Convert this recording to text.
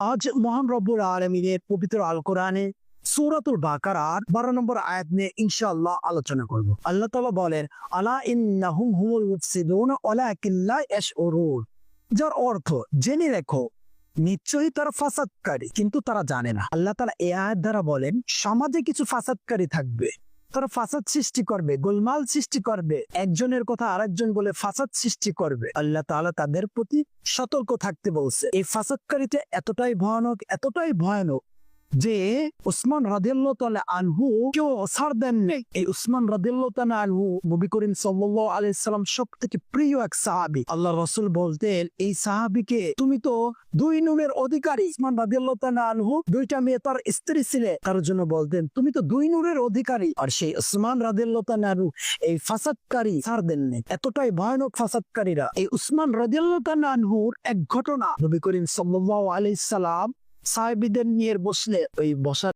আজ মহান রব্বুল আলমিনের পবিত্র আল কোরআনে সূরাতুল বাকারার বারো নম্বর আয়াত নিয়ে ইনশাআল্লাহ আলোচনা করব। আল্লাহ তাআলা বলেন, আলা ইন্নাহুম হুমুল যার অর্থ, জেনে রেখো, নিশ্চয়ই তারা ফাসাদকারী, কিন্তু তারা জানে না। আল্লাহ তাআলা এই আয়াত দ্বারা বলেন, সমাজে কিছু ফাসাদকারী থাকবে। তারা ফাসাদ সৃষ্টি করবে, গোলমাল সৃষ্টি করবে। একজনের কথা আরেকজন বলে ফাসাদ সৃষ্টি করবে। আল্লাহ তালা তাদের প্রতি সতর্ক থাকতে বলছে। এই ফাসাদকারীতে এতটাই ভয়ানক এতটাই ভয়ানক যে উসমান রাদিয়াল্লাহু আনহু কেউ ছাড় দেন নেই এই উসমান রাদিয়াল্লাহু আনহু নবী করিম সাল্লাল্লাহু আলাইহি সাল্লাম সবথেকে প্রিয় এক সাহাবী। আল্লাহ রাসূল বলতেন, এই সাহাবীকে তুমি তো দুই নুনের অধিকারী। উসমান রাদিয়াল্লাহু আনহু দুইটা মেয়ে তার স্ত্রী ছিলে। তার জন্য বলতেন, তুমি তো দুই নূরের অধিকারী। আর সেই উসমান রাদিয়াল্লাহু তাআলা আনহু এই ফাসাদকারী সার দেন নেই এতটাই ভয়ানক ফাসাদকারীরা। এই উসমান রাদিয়াল্লাহু তাআলা আনহুর এক ঘটনা নবী করিম সাল্লাল্লাহু আলাইহি সাল্লাম সাহাবীদের নিয়ে বসলে ওই বসার